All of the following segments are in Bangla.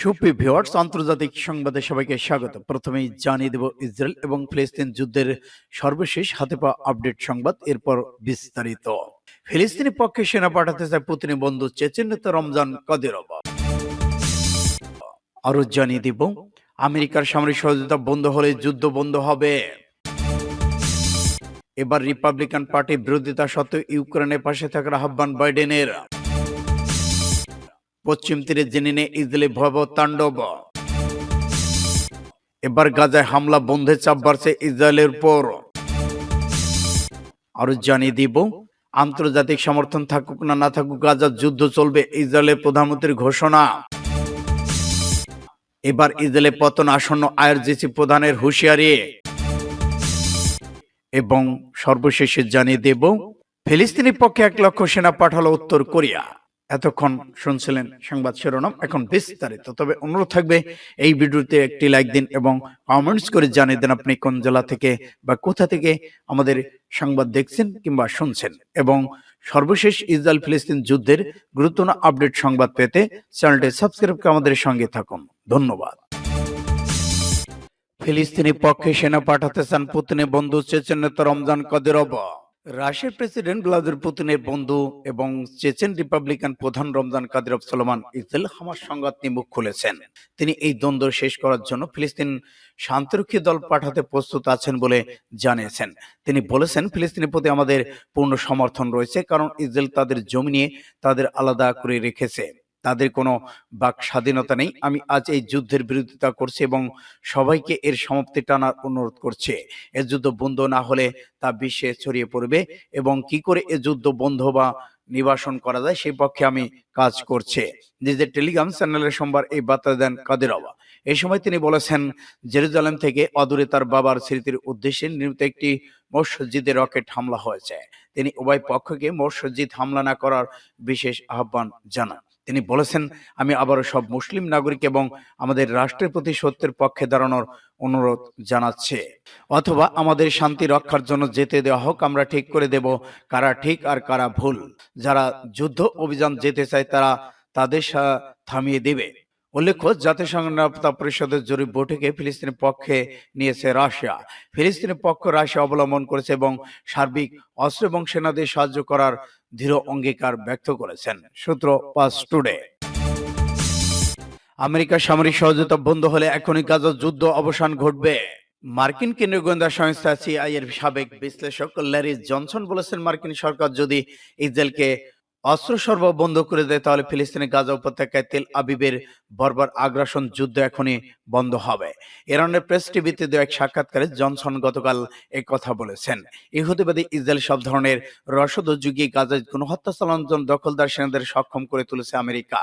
সুপ্রিয় ভিউয়ার্স আন্তর্জাতিক সংবাদে সবাইকে স্বাগত। প্রথমেই জানিয়ে দেব ইসরায়েল এবং ফিলিস্তিন যুদ্ধের সর্বশেষ হাতে পাওয়া আপডেট সংবাদ এরপর বিস্তারিত। ফিলিস্তিনি পক্ষে সেনা পাঠাতে চায় পুতিনের বন্ধু চেচেন নেতা রমজান কাদিরভ। আরও জানিয়ে দিব আমেরিকার সামরিক সহযোগিতা বন্ধ হলে যুদ্ধ বন্ধ হবে। এবার রিপাবলিকান পার্টি বিরোধিতা সত্ত্বেও ইউক্রেনের পাশে থাকার আহ্বান বাইডেনের। পশ্চিম তীরে জেনে ইসরায়েলি ভয়াবহ তাণ্ডব। এবার গাজায় হামলা বন্ধে চাপ বাড়ছে ইসরায়েলের পর আরও জানিয়ে দিব, আন্তর্জাতিক সমর্থন থাকুক না না থাকুক, গাজার যুদ্ধ চলবে ইসরায়েলের প্রধানমন্ত্রীর ঘোষণা। এবার ইসরায়েলে পতন আসন্ন আইআরজিসি প্রধানের হুঁশিয়ারি। এবং সর্বশেষে জানিয়ে দেব ফিলিস্তিনি পক্ষে এক লক্ষ সেনা পাঠালো উত্তর কোরিয়া। এতক্ষণ শুনছিলেন সংবাদ শিরোনাম। এখন বিস্তারিত। তবে অনুরোধ থাকবে, এই ভিডিওতে একটি লাইক দিন এবং কমেন্টস করে জানিয়ে দেন আপনি কোন জেলা থেকে বা কোথা থেকে আমাদের সংবাদ দেখছেন কিংবা শুনছেন। এবং সর্বশেষ ইসরায়েল ফিলিস্তিন যুদ্ধের গুরুত্বপূর্ণ আপডেট সংবাদ পেতে চ্যানেলটি সাবস্ক্রাইব করে আমাদের সঙ্গে থাকুন। ধন্যবাদ। ফিলিস্তিনি পক্ষে সেনা পাঠাতে চান পুতিনের বন্ধু চেচেন নেতা রমজান কাদিরভ রাশিয়ার প্রেসিডেন্ট ভ্লাদিমির পুতিনের বন্ধু এবং চেচেন রিপাবলিকান প্রধান রমজান কাদিরভ সলমান ইসরায়েল হামাস সংঘাত নিয়ে মুখ খুলেছেন। তিনি এই দ্বন্দ্ব শেষ করার জন্য ফিলিস্তিন শান্তিরক্ষী দল পাঠাতে প্রস্তুত আছেন বলে জানিয়েছেন। তিনি বলেছেন, ফিলিস্তিনের প্রতি আমাদের পূর্ণ সমর্থন রয়েছে কারণ ইসরায়েল তাদের জমি নিয়ে তাদের আলাদা করে রেখেছে। তাদের কোনো বাক স্বাধীনতা নেই। আমি আজ এই যুদ্ধের বিরোধিতা করছি এবং সবাইকে এর সমাপ্তি টানার অনুরোধ করছে। এ যুদ্ধ বন্ধ না হলে তা বিশ্বে ছড়িয়ে পড়বে এবং কি করে এ যুদ্ধ বন্ধ বা নিবাসন করা যায় সেই পক্ষে আমি কাজ করছে। নিজের টেলিগ্রাম চ্যানেলের সোমবার এই বার্তা দেন কাদের কাদিরওয়া এই সময় তিনি বলেছেন জেরুজালেম থেকে অদূরে তার বাবার স্মৃতির উদ্দেশ্যে নির্মিত একটি মসজিদে রকেট হামলা হয়েছে। তিনি উভয় পক্ষকে মসজিদ হামলা না করার বিশেষ আহ্বান জানান। তিনি বলেছেন, আমি আবারও সব মুসলিম নাগরিক এবং আমাদের রাষ্ট্রের প্রতি সত্যের পক্ষে দাঁড়ানোর অনুরোধ জানাচ্ছে। অথবা আমাদের শান্তি রক্ষার জন্য যেতে দেওয়া হোক, আমরা ঠিক করে দেব কারা ঠিক আর কারা ভুল। যারা যুদ্ধ অভিযান যেতে চায়, তারা তাদের থামিয়ে দেবে। উল্লেখ্য, জাতিসংঘ নিরাপত্তা পরিষদের জরুরি বৈঠকে ফিলিস্তিনের পক্ষে নিয়েছে রাশিয়া। ফিলিস্তিনের পক্ষ রাশিয়া অবলম্বন করেছে এবং সার্বিক অস্ত্র এবং সেনাদের সাহায্য করার দৃঢ় অঙ্গীকার ব্যক্ত করেছেন, সূত্র পাস টুডে। আমেরিকার সামরিক সহযোগিতা বন্ধ হলে এখনই গাজার যুদ্ধ অবসান ঘটবে। মার্কিন কেন্দ্রীয় গোয়েন্দা সংস্থা সিআই এর সাবেক বিশ্লেষক ল্যারি জনসন বলেছেন, মার্কিন সরকার যদি ইসরায়েলকে অস্ত্র সর্ব বন্ধ করে দেয়, তাহলে ফিলিস্তিনের গাজা উপত্যকায় তেল আবিবের বর্বর আগ্রাসন যুদ্ধ এখনই বন্ধ হবে। ইরানের প্রেস টিভিতে দেওয়া এক সাক্ষাৎকারে জনসন গতকাল এক কথা বলেছেন। ইহুদিবাদী ইসরায়েল সব ধরনের রসদ যুগিয়ে গাজায় গণহত্যা চালানোর জন্য দখলদার সেনাদের সক্ষম করে তুলেছে আমেরিকা।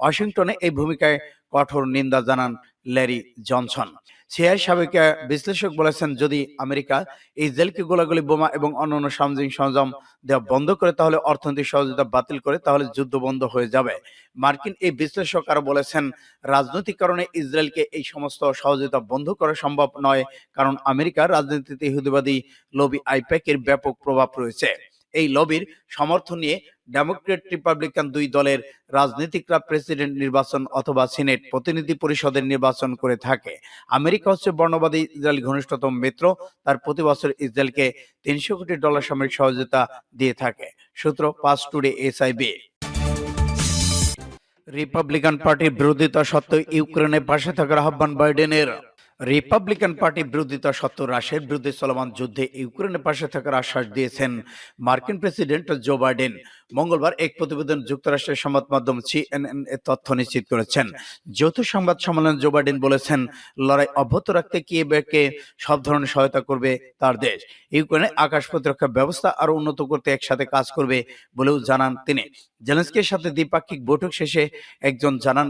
ওয়াশিংটনে এই ভূমিকায় কঠোর নিন্দা জানান ল্যারি জনসন। সিআই সাবেক বিশ্লেষক বলেছেন, যদি আমেরিকা ইসরায়েলকে গোলাগুলি, বোমা এবং অন্যান্য সামরিক সরঞ্জাম দেওয়া বন্ধ করে, তাহলে অর্থনৈতিক সহযোগিতা বাতিল করে, তাহলে যুদ্ধ বন্ধ হয়ে যাবে। মার্কিন এই বিশ্লেষক আরও বলেছেন, রাজনৈতিক কারণে ইসরায়েলকে এই সমস্ত সহযোগিতা বন্ধ করা সম্ভব নয়, কারণ আমেরিকার রাজনীতিতে ইহুদিবাদী লবি আইপ্যাকের ব্যাপক প্রভাব রয়েছে। এই লবির সমর্থন নিয়ে ডেমোক্রেট রিপাবলিকান দুই দলের রাজনীতিকরা প্রেসিডেন্ট নির্বাচন অথবা সিনেট প্রতিনিধি পরিষদের নির্বাচন করে থাকে। আমেরিকা হচ্ছে বর্ণবাদী ইসরায়েল ঘনিষ্ঠতম মিত্র, তার প্রতি বছর ইসরায়েলকে তিনশো কোটি ডলার সামরিক সহযোগিতা দিয়ে থাকে। সূত্র পাস টুডে এসআইবি রিপাবলিকান পার্টির বিরোধিতা সত্ত্বেও ইউক্রেনের পাশে থাকার আহ্বান বাইডেনের রিপাবলিকান পার্টি বিরোধিতা সত্ত্বেও রাশিয়ার বিরুদ্ধে চলমান যুদ্ধে ইউক্রেনের পাশে থাকার আশ্বাস দিয়েছেন মার্কিন প্রেসিডেন্ট জো বাইডেন। মঙ্গলবার এক প্রতিবেদন যুক্তরাষ্ট্রের সংবাদ মাধ্যম সিএনএন এ তথ্য নিশ্চিত করেছেন। যৌথ সংবাদ সম্মেলনে জো বাইডেন বলেছেন, লড়াই অব্যাহত রাখতে কিয়েভকে সব ধরনের সহায়তা করবে তার দেশ। ইউক্রেনে আকাশ প্রতিরক্ষা ব্যবস্থা আরও উন্নত করতে একসাথে কাজ করবে বলেও জানান তিনি। জেলেন্সকির সাথে দ্বিপাক্ষিক বৈঠক শেষে একজন জানান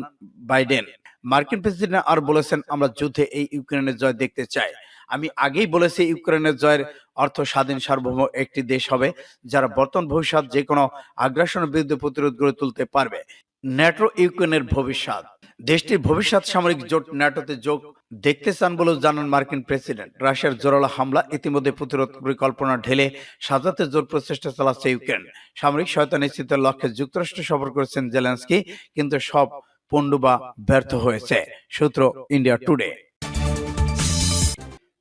বাইডেন মার্কিন প্রেসিডেন্ট আর বলেছেন, আমরা যুদ্ধে এই ইউক্রেনের জয় দেখতে চাই। আমি আগেই বলেছি, ইউক্রেনের জয়ের অর্থ স্বাধীন সার্বভৌম একটি দেশ হবে, যারা বর্তমান ভবিষ্যৎ যে কোনো আগ্রাসনের বিরুদ্ধে প্রতিরোধ গড়ে তুলতে পারবে। ন্যাটো ইউক্রেনের ভবিষ্যৎ। দেশটির ভবিষ্যৎ সামরিক জোট ন্যাটোতে যোগ দেখতে চান বলেও জানান মার্কিন প্রেসিডেন্ট। রাশিয়ার জোরালো হামলা ইতিমধ্যে প্রতিরোধ পরিকল্পনা ঢেলে সাজাতে জোর প্রচেষ্টা চালাচ্ছে ইউক্রেন। সামরিক সহায়তা নিশ্চিতের লক্ষ্যে যুক্তরাষ্ট্র সফর করেছেন জেলেন্সকি, কিন্তু সব পণ্ড বা ব্যর্থ হয়েছে। সূত্র ইন্ডিয়া টুডে।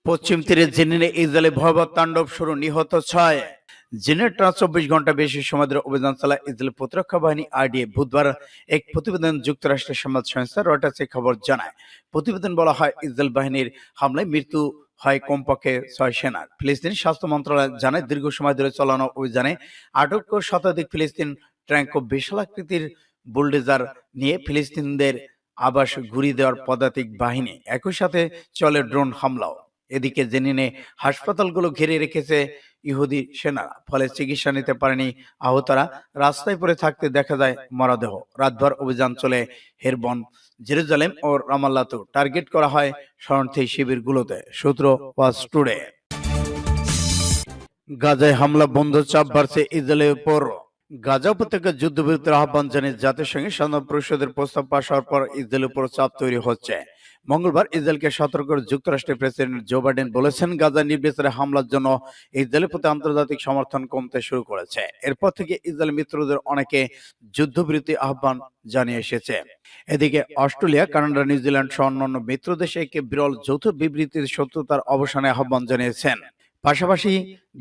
পশ্চিম তীরে জেনিনে ইসরায়েলে ভয়াবহ তাণ্ডব শুরু, নিহত ছয়। জেনের টানা চব্বিশ ঘণ্টা বেশি সময় অভিযান চালায় ইসরায়েল প্রতিরক্ষা বাহিনী আরডিএ বুধবার এক প্রতিবেদন যুক্তরাষ্ট্রের সংবাদ সংস্থা রয়টার্সে খবর জানায়। প্রতিবেদন বলা হয়, ইসরায়েল বাহিনীর হামলায় মৃত্যু হয় কমপক্ষে ছয় সেনার। ফিলিস্তিন স্বাস্থ্য মন্ত্রণালয় জানায়, দীর্ঘ সময় ধরে চালানো অভিযানে আটক শতাধিক ফিলিস্তিন ট্যাঙ্ক বিশালাকৃতির বুলডেজার নিয়ে ফিলিস্তিনদের আবাস ঘুরিয়ে দেওয়ার পদাতিক বাহিনী একই সাথে চলে ড্রোন হামলাও। এদিকে জেনিনে হাসপাতালগুলো ঘিরে রেখেছে ইহুদি সেনারা, ফলে চিকিৎসা নিতে পারেনি আহতরা। রাস্তায় পড়ে থাকতে দেখা যায় মরদেহ। রাতভর অভিযান চলে হেরবন, জেরুজালেম ও রামাল্লাতেও টার্গেট করা হয় শরণার্থী শিবিরগুলোতে। সূত্র ওয়াজ টুডে। গাজায় হামলা, বন্ধ চাপ বাড়ছে ইসরায়েলের উপর। গাজা উপত্যকার যুদ্ধবিরতির আহ্বান জানিয়ে জাতিসংঘের সাধারণ পরিষদের প্রস্তাব পাশ হওয়ার পর ইসরায়েলের উপর চাপ তৈরি হচ্ছে। মঙ্গলবার ইসরায়েলকে সতর্ক যুক্তরাষ্ট্রের প্রেসিডেন্ট জো বাইডেন বলেছেন, গাজা নির্বিচারে হামলার জন্য ইসরায়েলের প্রতি আন্তর্জাতিক সমর্থন কমতে শুরু করেছে। এরপর থেকে ইসরায়েল মিত্রদের অনেকে যুদ্ধবিরতি আহ্বান জানিয়ে এসেছে। এদিকে অস্ট্রেলিয়া, কানাডা, নিউজিল্যান্ড সহ অন্যান্য মিত্র দেশে একে বিরল যৌথ বিবৃতির শত্রুতার অবসানে আহ্বান জানিয়েছেন। পাশাপাশি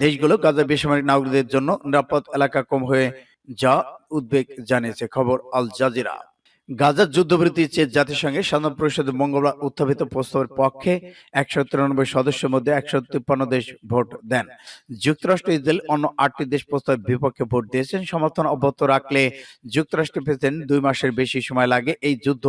দেশগুলো গাজা বেসামরিক নাগরিকদের জন্য নিরাপদ এলাকা কম হয়ে যা উদ্বেগ জানিয়েছে খবর আল জাজিরা। গাজার যুদ্ধবিরতি চেয়ে জাতিসংঘের সাধারণ পরিষদে মঙ্গলবার উত্থাপিত প্রস্তাবের পক্ষে একশো তিরানব্বই সদস্যের মধ্যে একশো তিপ্পান্ন দেশ ভোট দেন। যুক্তরাষ্ট্র ইসরায়েল অন্য আটটি দেশ প্রস্তাবের বিপক্ষে ভোট দিয়েছেন। সমর্থন অব্যাহত রাখলে যুক্তরাষ্ট্রের প্রেসিডেন্ট দুই মাসের বেশি সময় লাগে। এই যুদ্ধ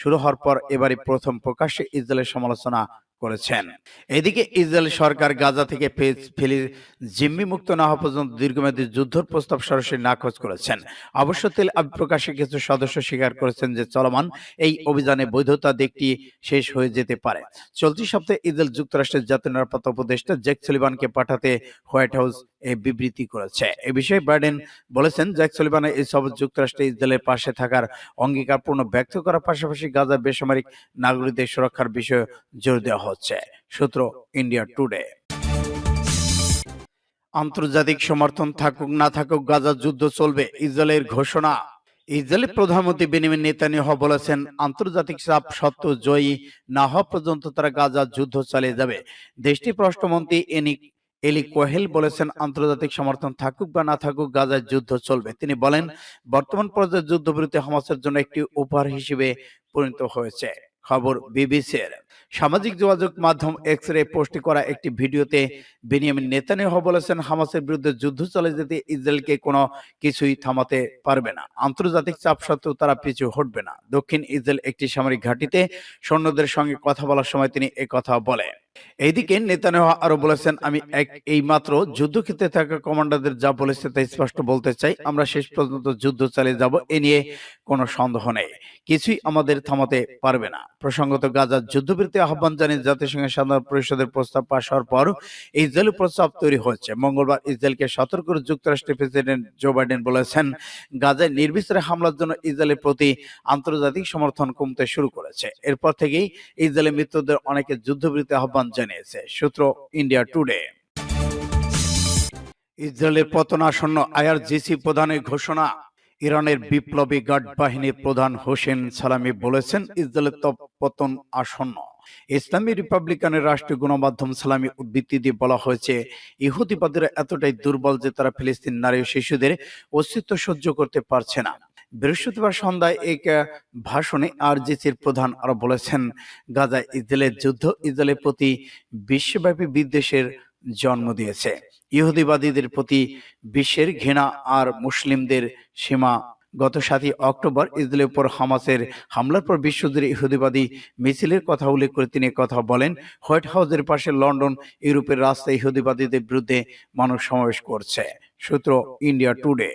শুরু হওয়ার পর এবারই প্রথম প্রকাশ্যে ইসরায়েলের সমালোচনা করেছেন। এদিকে ইসরায়েল সরকার গাজা থেকে ফে- ফেলি জিম্মি মুক্ত না হওয়া পর্যন্ত দীর্ঘমেয়াদী যুদ্ধের প্রস্তাব সরাসরি নাকচ করেছেন। অবশ্য তেল আবিব প্রকাশ্যে কিছু সদস্য স্বীকার করেছেন যে চলমান এই অভিযানে বৈধতা দিকটি শেষ হয়ে যেতে পারে। চলতি সপ্তাহে ইসরায়েল যুক্তরাষ্ট্রের জাতীয় নিরাপত্তা উপদেষ্টা জ্যাক সুলিভানকে পাঠাতে হোয়াইট হাউস এই বিবৃতি করেছে। এ বিষয়ে বাইডেন বলেছেন, জ্যাক সুলিভানের এই সব যুক্তরাষ্ট্রে ইসরায়েলের পাশে থাকার অঙ্গীকারপূর্ণ ব্যক্ত করার পাশাপাশি গাজা বেসামরিক নাগরিকদের সুরক্ষার বিষয়ে জোর দেওয়া হচ্ছে। সূত্র ইন্ডিয়া টুডে। আন্তর্জাতিক সমর্থন থাকুক না থাকুক গাজা যুদ্ধ চলবে, ইসরায়েলের ঘোষণা। ইসরায়েলের প্রধানমন্ত্রী বেনিমিন নেতানিয়াহু বলেছেন, আন্তর্জাতিক চাপ সত্ত্বেও জয়ী না হওয়া পর্যন্ত তারা গাজা যুদ্ধ চালিয়ে যাবে। দেশটির পররাষ্ট্রমন্ত্রী এনি, এলি কোহেল বলেছেন, আন্তর্জাতিক সমর্থন থাকুক বা না থাকুক গাজায় যুদ্ধ চলবে। তিনি বলেন, বর্তমান পর্যায়ে যুদ্ধবিরতি হামাসের জন্য একটি উপহার হিসেবে পরিণত হয়েছে। খবর বিবিসির। সামাজিক যোগাযোগ মাধ্যম এক্স রে পোস্ট করা একটি ভিডিওতে বেনিয়ামিন নেতানিয়াহু বলেছেন, হামাসের বিরুদ্ধে যুদ্ধ চলে যেতে ইসরায়েলকে কোনো কিছুই থামাতে পারবে না। আন্তর্জাতিক চাপ সত্ত্বেও তারা পিছু হটবে না। দক্ষিণ ইসরায়েল একটি সামরিক ঘাঁটিতে সৈন্যদের সঙ্গে কথা বলার সময় তিনি কথা বলে এইদিকে নেতানিয়াহু আরও বলেছেন, আমি এক এই মাত্র যুদ্ধক্ষেত্রে থাকা কমান্ডারদের যা বলেছে তা স্পষ্ট বলতে চাই, আমরা শেষ পর্যন্ত যুদ্ধ চালিয়ে যাব, এ নিয়ে কোনো সন্দেহ নেই। কিছুই আমাদের থামাতে পারবে না। প্রসঙ্গত গাজার যুদ্ধবিরতি আহ্বান জানিয়ে জাতিসংঘের সাধারণ পরিষদের প্রস্তাব পাশ হওয়ার পর ইসরায়েল প্রস্তাব তৈরি হয়েছে। মঙ্গলবার ইসরায়েলকে সতর্ক যুক্তরাষ্ট্রের প্রেসিডেন্ট জো বাইডেন বলেছেন, গাজায় নির্বিচারে হামলার জন্য ইসরায়েলের প্রতি আন্তর্জাতিক সমর্থন কমতে শুরু করেছে। এরপর থেকেই ইসরায়েলের মিত্রদের অনেকে যুদ্ধবিরতি আহ্বান জানিয়েছে সূত্র ইন্ডিয়া টুডে। ইসরায়েলের পতন আসন্ন আইআরজিসি প্রধানের ঘোষণা, ইরানের বিপ্লবী গার্ড বাহিনীর প্রধান হোসেন সালামি বলেছেন ইসরায়েলের পতন আসন্ন। ইসলামী রিপাবলিকানের রাষ্ট্রীয় গণমাধ্যম সালামি উদ্বৃত্তি দিয়ে বলা হয়েছে, ইহুদিবাদীরা এতটাই দুর্বল যে তারা ফিলিস্তিন নারী ও শিশুদের অস্তিত্ব সহ্য করতে পারছে না। বৃহস্পতিবার সন্ধ্যায় এক ভাষণে আরজিসির প্রধান আরও বলেছেন গাজায় ইসরায়েলের যুদ্ধ ইসরায়েলের প্রতি বিশ্বব্যাপী বিদ্বেষের জন্ম দিয়েছে। ইহুদিবাদীদের প্রতি বিশ্বের ঘৃণা আর মুসলিমদের সীমা। গত সাতই অক্টোবর ইসরায়েলের উপর হামাসের হামলার পর বিশ্বজুড়ে ইহুদিবাদী মিছিলের কথা উল্লেখ করে তিনি কথা বলেন, হোয়াইট হাউসের পাশে লন্ডন, ইউরোপের রাস্তায় ইহুদিবাদীদের বিরুদ্ধে মানুষ সমাবেশ করছে। সূত্র ইন্ডিয়া টুডে।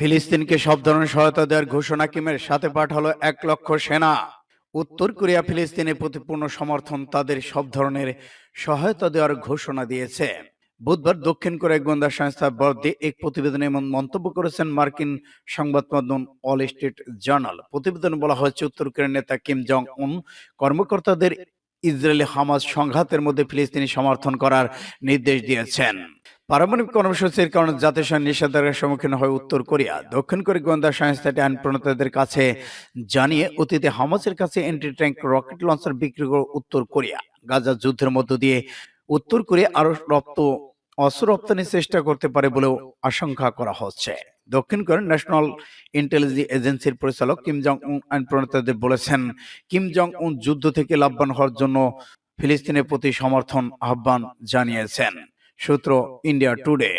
ফিলিস্তিনকে সব ধরনের সহায়তা দেওয়ার ঘোষণা কিমের সাথে পাঠালো এক লক্ষ সেনা। উত্তর কোরিয়া ফিলিস্তিনের প্রতি পূর্ণ সমর্থন তাদের সব ধরনের সহায়তা দেওয়ার ঘোষণা দিয়েছে। বুধবার দক্ষিণ কোরিয়া গোয়েন্দা সংস্থা বরাদ্দে এক প্রতিবেদনে এমন মন্তব্য করেছেন মার্কিন সংবাদ মাধ্যম অল স্টেট জার্নাল। প্রতিবেদনে বলা হয়েছে, উত্তর কোরিয়ার নেতা কিম জং উন কর্মকর্তাদের ইসরায়েলি হামাস সংঘাতের মধ্যে ফিলিস্তিনি সমর্থন করার নির্দেশ দিয়েছেন। পারমাণবিক কর্মসূচির কারণে জাতিসংঘ নিষেধাজ্ঞার সম্মুখীন হয় উত্তর কোরিয়া। দক্ষিণ কোরিয়া গোয়েন্দা সংস্থাটি আইন প্রণেতাদের কাছে জানিয়ে, অতীতে হামাসের কাছে এন্টি ট্যাঙ্ক রকেট লঞ্চার বিক্রি করে উত্তর কোরিয়া। গাজা যুদ্ধের মধ্য দিয়ে উত্তর কোরিয়া আরও রপ্ত, অস্ত্র রপ্তানির চেষ্টা করতে পারে বলেও আশঙ্কা করা হচ্ছে। দক্ষিণ কোরিয়ার ন্যাশনাল ইন্টেলিজেন্স এজেন্সির পরিচালক কিম জং উন আইন প্রণেতাদের বলেছেন, কিম জং উন যুদ্ধ থেকে লাভবান হওয়ার জন্য ফিলিস্তিনের প্রতি সমর্থন আহ্বান জানিয়েছেন। সূত্র ইন্ডিয়া টুডে